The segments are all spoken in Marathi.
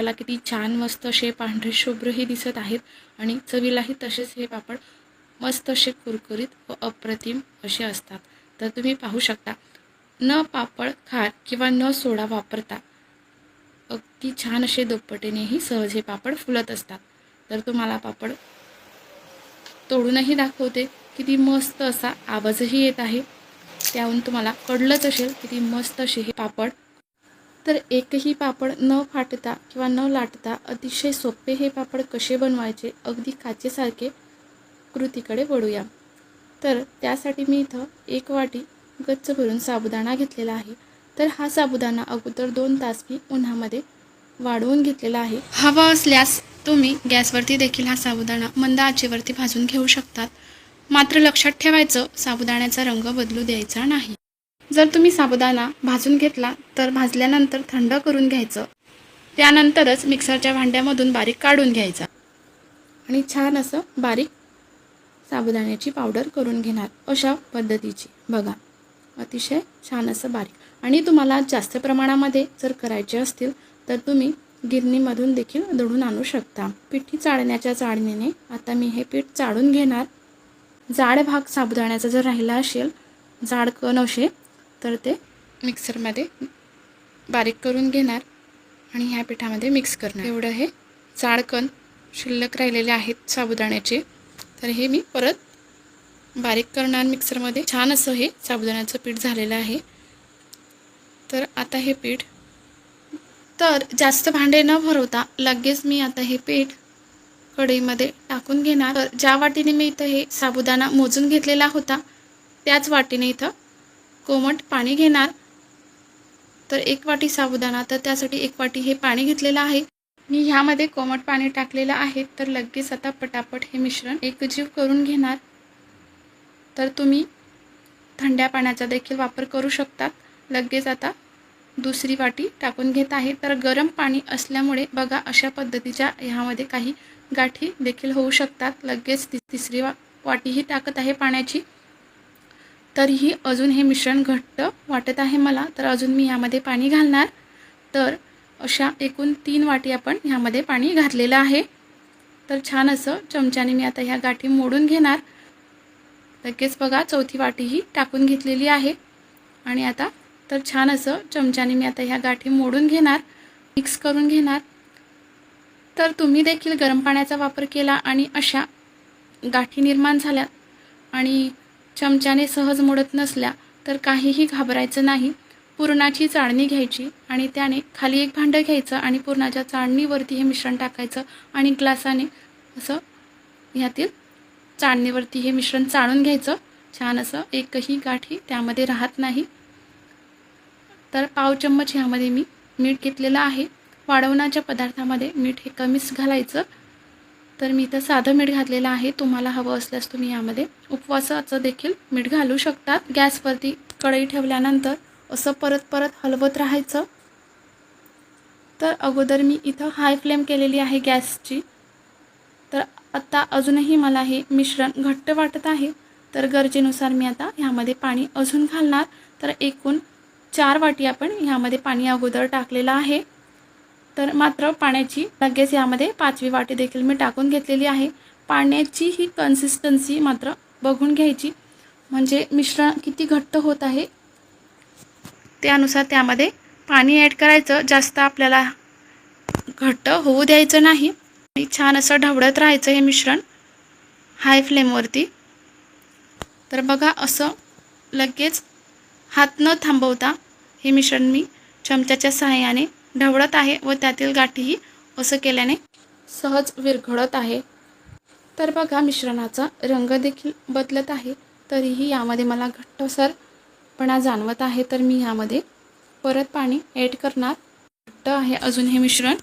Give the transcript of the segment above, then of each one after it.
दिसायला किती छान मस्त असे पांढरे शुभ्रही दिसत आहेत. आणि चवीलाही तसेच हे पापड मस्त असे कुरकुरीत व अप्रतिम असे असतात. तर तुम्ही पाहू शकता न पापड खार किंवा न सोडा वापरता अगदी छान असे दुप्पटीनेही सहज हे पापड फुलत असतात. तर तुम्हाला पापड तोडूनही दाखवते किती मस्त असा आवाजही येत आहे. त्याहून तुम्हाला कळलंच असेल किती मस्त असे हे पापड तर एकही पापड न फाटता किंवा न लाटता अतिशय सोपे हे पापड कसे बनवायचे अगदी काचेसारखे कृतीकडे वळूया. तर त्यासाठी मी इथं एक वाटी गच्च भरून साबुदाणा घेतलेला आहे. तर हा साबुदाणा अगोदर दोन तास मी उन्हामध्ये वाढवून घेतलेला आहे. हवा असल्यास तुम्ही गॅसवरती देखील हा साबुदाणा मंद आचेवरती भाजून घेऊ शकतात. मात्र लक्षात ठेवायचं साबुदाण्याचा रंग बदलू द्यायचा नाही. जर तुम्ही साबुदाणा भाजून घेतला तर भाजल्यानंतर थंड करून घ्यायचं. त्यानंतरच मिक्सरच्या भांड्यामधून बारीक काढून घ्यायचा. आणि छान असं बारीक साबुदाण्याची पावडर करून घेणार अशा पद्धतीची. बघा अतिशय छान असं बारीक. आणि तुम्हाला जास्त प्रमाणामध्ये जर करायचे असतील तर तुम्ही गिरणीमधून देखील दळून आणू शकता. पिठी चाळण्याच्या चाळणीने आता मी हे पीठ चाळून घेणार. जाड भाग साबुदाण्याचा जर राहिला असेल जाड कण असे तर ते मिक्सरमध्ये बारीक करून घेणार आणि ह्या पिठामध्ये मिक्स करणार. एवढं हे जाडकण शिल्लक राहिलेले आहेत साबुदाण्याचे. तर हे मी परत बारीक करणार मिक्सरमध्ये. छान असं हे साबुदाण्याचं पीठ झालेलं आहे. तर आता हे पीठ तर जास्त भांडे न भरवता लगेच मी आता हे पीठ कढईमध्ये टाकून घेणार. तर ज्या वाटीने मी इथं हे साबुदाणा मोजून घेतलेला होता त्याच वाटीने इथं कोमट पाणी घेणार. तर एक वाटी साबुदाणा तर त्यासाठी एक वाटी हे पाणी घेतलेलं आहे. मी ह्यामध्ये कोमट पाणी टाकलेलं आहे. तर लगेच आता पटापट हे मिश्रण एकजीव करून घेणार. तर तुम्ही थंड्या पाण्याचा देखील वापर करू शकतात. लगेच आता दुसरी वाटी टाकून घेत आहे. तर गरम पाणी असल्यामुळे बघा अशा पद्धतीच्या ह्यामध्ये काही गाठी देखील होऊ शकतात. लगेच ति तिसरी वा वाटीही टाकत आहे पाण्याची. तरीही अजून हे मिश्रण घट्ट वाटत आहे मला तर अजून मी ह्यामध्ये पाणी घालणार. तर अशा एकूण तीन वाटी आपण ह्यामध्ये पाणी घातलेलं आहे. तर छान असं चमच्याने मी आता ह्या गाठी मोडून घेणार. लगेच बघा चौथी वाटीही टाकून घेतलेली आहे. आणि आता तर छान असं चमच्याने मी आता ह्या गाठी मोडून घेणार मिक्स करून घेणार. तर तुम्ही देखील गरम पाण्याचा वापर केला आणि अशा गाठी निर्माण झाल्या. आणि चमच्याने सहज मोडत नसल्या तर काहीही घाबरायचं नाही. पुरणाची चाळणी घ्यायची आणि त्याने खाली एक भांडं घ्यायचं आणि पुरणाच्या चाळणीवरती हे मिश्रण टाकायचं आणि ग्लासाने असं ह्यातील चाळणीवरती हे मिश्रण चाळून घ्यायचं. छान असं एकही गाठी त्यामध्ये राहत नाही. तर पाव चम्मच ह्यामध्ये मी मीठ घेतलेलं आहे. वाढवण्याच्या पदार्थामध्ये मीठ हे कमीच घालायचं. तर मी इथं साधं मीठ घातलेलं आहे. तुम्हाला हवं असल्यास तुम्ही यामध्ये उपवासाचं देखील मीठ घालू शकतात. गॅसवरती कढई ठेवल्यानंतर असं परत परत हलवत राहायचं. तर अगोदर मी इथं हाय फ्लेम केलेली आहे गॅसची. तर आत्ता अजूनही मला हे मिश्रण घट्ट वाटत आहे. तर गरजेनुसार मी आता ह्यामध्ये पाणी अजून घालणार. तर एकूण चार वाटी आपण ह्यामध्ये पाणी अगोदर टाकलेलं आहे. तर मात्र पाण्याची लगेच यामध्ये पाचवी वाटी देखील मी टाकून घेतलेली आहे. पाण्याची ही कन्सिस्टन्सी मात्र बघून घ्यायची. म्हणजे मिश्रण किती घट्ट होत आहे त्यानुसार त्यामध्ये पाणी ॲड करायचं. जास्त आपल्याला घट्ट होऊ द्यायचं नाही. आणि छान असं ढवळत राहायचं हे मिश्रण हाय फ्लेमवरती तर बघा असं लगेच हात न थांबवता हे मिश्रण मी चमच्याच्या सहाय्याने ढवळत आहे व त्यातील गाठीही असं केल्याने सहज विरघळत आहे. तर बघा मिश्रणाचा रंग देखील बदलत आहे. तरीही यामध्ये मला घट्टसरपणा जाणवत आहे. तर मी यामध्ये परत पाणी ॲड करणार. घट्ट आहे अजून हे मिश्रण.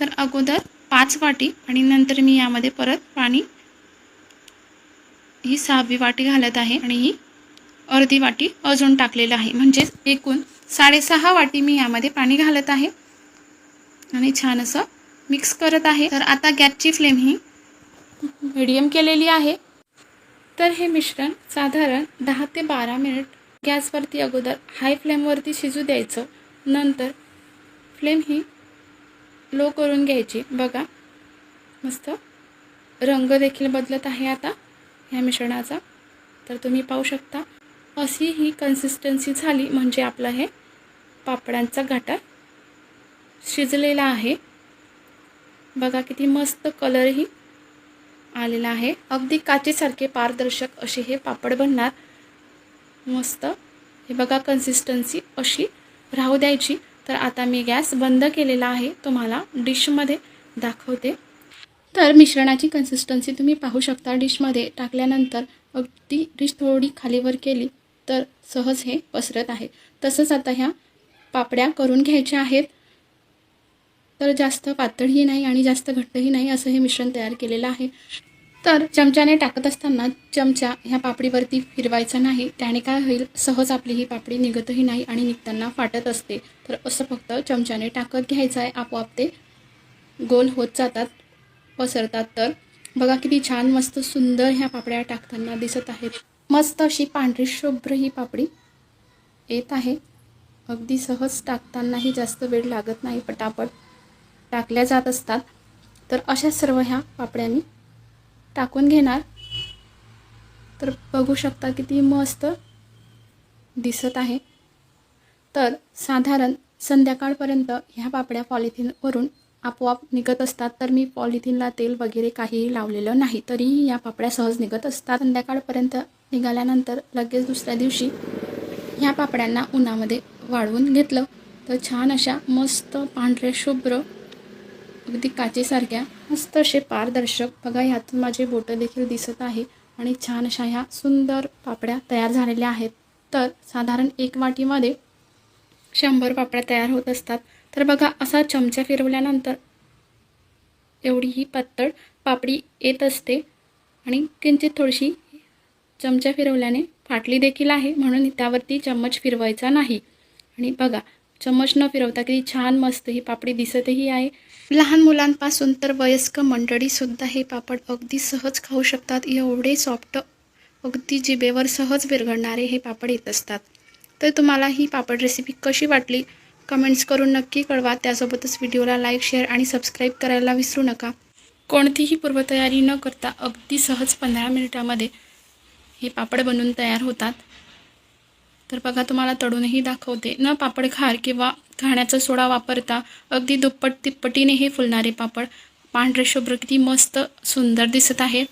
तर अगोदर पाच वाटी आणि नंतर मी यामध्ये परत पाणी ही सहावी वाटी घालत आहे आणि ही अर्धी वाटी अजून टाकलेलं आहे. म्हणजेच एकूण साडेसहा वाटी मी यामध्ये पाणी घालत आहे. आणि छान असं मिक्स करत आहे. तर आता गॅसची फ्लेम ही मिडियम केलेली आहे. तर हे मिश्रण साधारण दहा ते बारा मिनिट गॅसवरती अगोदर हाय फ्लेमवरती शिजू द्यायचं. नंतर फ्लेम ही लो करून घ्यायची. बघा मस्त रंग देखील बदलत आहे आता ह्या मिश्रणाचा. तर तुम्ही पाहू शकता. अशी ही कन्सिस्टन्सी झाली म्हणजे आपलं हे पापडांचा घाटा शिजलेला आहे. बघा किती मस्त कलरही आलेला आहे. अगदी काचेसारखे पारदर्शक असे हे पापड बनणार. मस्त. हे बघा कन्सिस्टन्सी अशी राहू द्यायची. तर आता मी गॅस बंद केलेला आहे. तुम्हाला डिशमध्ये दाखवते. तर मिश्रणाची कन्सिस्टन्सी तुम्ही पाहू शकता. डिशमध्ये टाकल्यानंतर अगदी डिश थोडी खालीवर केली. तर सहज हे पसरत आहे. तसंच आता ह्या पापड्या करून घ्यायच्या आहेत. तर जास्त पातळही नाही आणि जास्त घट्टही नाही असं हे मिश्रण तयार केलेलं आहे. तर चमच्याने टाकत असताना चमचा ह्या पापडीवरती फिरवायचा नाही. त्याने काय होईल? सहज आपली ही पापडी निघतही नाही आणि निघताना फाटत असते. तर असं फक्त चमच्याने टाकत घ्यायचं आहे. आपोआप ते गोल होत जातात पसरतात. तर बघा किती छान मस्त सुंदर ह्या पापड्या टाकताना दिसत आहेत. मस्त अशी पांढरी शुभ्र ही पापडी येत आहे. अगदी सहज टाकतानाही जास्त वेळ लागत नाही पटापट टाकल्या जात असतात. तर अशा सर्व ह्या पापड्या मी टाकून घेणार. तर बघू शकता किती मस्त दिसत आहे. तर साधारण संध्याकाळपर्यंत ह्या पापड्या पॉलिथिनवरून आपोआप निघत असतात. तर मी पॉलिथिनला तेल वगैरे काहीही लावलेलं नाही. तरीही या पापड्या सहज निघत असतात. संध्याकाळपर्यंत निघाल्यानंतर लगेच दुसऱ्या दिवशी ह्या पापड्यांना उन्हामध्ये वाळवून घेतलं. तर छान अशा मस्त पांढऱ्या शुभ्र अगदी काचेसारख्या मस्त असे पारदर्शक. बघा ह्यातून माझे बोटं देखील दिसत आहे आणि छान अशा ह्या सुंदर पापड्या तयार झालेल्या आहेत. तर साधारण एक वाटीमध्ये शंभर पापड्या तयार होत असतात. तर बघा असा चमचा फिरवल्यानंतर एवढी ही पातळ पापडी येत असते आणि किंचित थोडीशी चमचा फिरवल्याने फाटली देखील आहे म्हणून त्यावरती चम्मच फिरवायचा नाही. आणि बघा चम्मच न फिरवता किती छान मस्त ही पापडी दिसतही आहे. लहान मुलांपासून तर वयस्क मंडळीसुद्धा हे पापड अगदी सहज खाऊ शकतात. एवढे सॉफ्ट अगदी जिभेवर सहज विरघळणारे हे पापड येत असतात. तर तुम्हाला ही पापड रेसिपी कशी वाटली? कमेंट्स करून नक्की कळवा. त्यासोबतच व्हिडिओला लाईक शेअर आणि सबस्क्राईब करायला विसरू नका. कोणतीही पूर्वतयारी न करता अगदी सहज पंधरा मिनिटामध्ये हे पापड बनवून तयार होतात. तर बघा तुम्हाला तळूनही दाखवते. न पापड खार किंवा खाण्याचा सोडा वापरता अगदी दुप्पट तिप्पटीने हे फुलणारे पापड पांढरे शुभ्र किती मस्त सुंदर दिसत आहेत.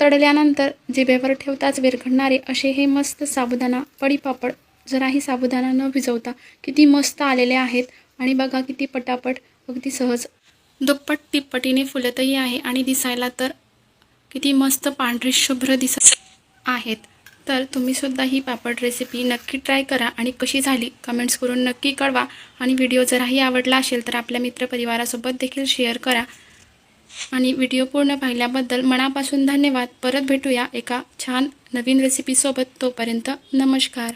तडल्यानंतर जिभेवर ठेवताच विरघळणारे असे हे मस्त साबुदाणा पडी पापड जराही साबुदाणा न भिजवता किती मस्त आलेले आहेत. आणि बघा किती पटापट अगदी सहज. दुप्पट तिप्पटीने फुलतही आहे आणि दिसायला तर किती मस्त पांढरे शुभ्र दिसत आहेत. तर तुम्ही सुद्धा ही पापड रेसिपी नक्की ट्राय करा आणि कशी झाली कमेंट्स करून नक्की कळवा. आणि व्हिडिओ जराही आवडला असेल तर आपल्या मित्रपरिवारासोबत देखील शेअर करा. आणि व्हिडिओ पूर्ण पाहिल्याबद्दल मनापासून धन्यवाद. परत भेटूया एका छान नवीन रेसिपीसोबत तोपर्यंत नमस्कार.